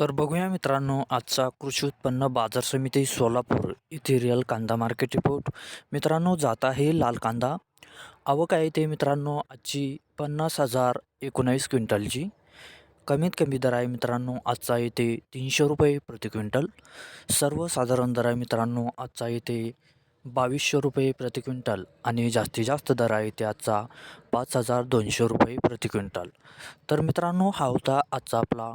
तर बघूया मित्रांनो आजचा कृषी उत्पन्न बाजार समिती सोलापूर येथे रिअल कांदा मार्केट रिपोर्ट मित्रांनो जात आहे लाल कांदा. आवक आहे ते मित्रांनो आजची पन्नास हजार एकोणावीस क्विंटलची. कमीत कमी दर आहे मित्रांनो आजचा येते तीनशे रुपये प्रति क्विंटल. सर्वसाधारण दर आहे मित्रांनो आजचा येते बावीसशे रुपये प्रति क्विंटल. आणि जास्तीत जास्त दर आहे ते आजचा पाच हजार दोनशे रुपये प्रति क्विंटल. तर मित्रांनो हा होता आजचा आपला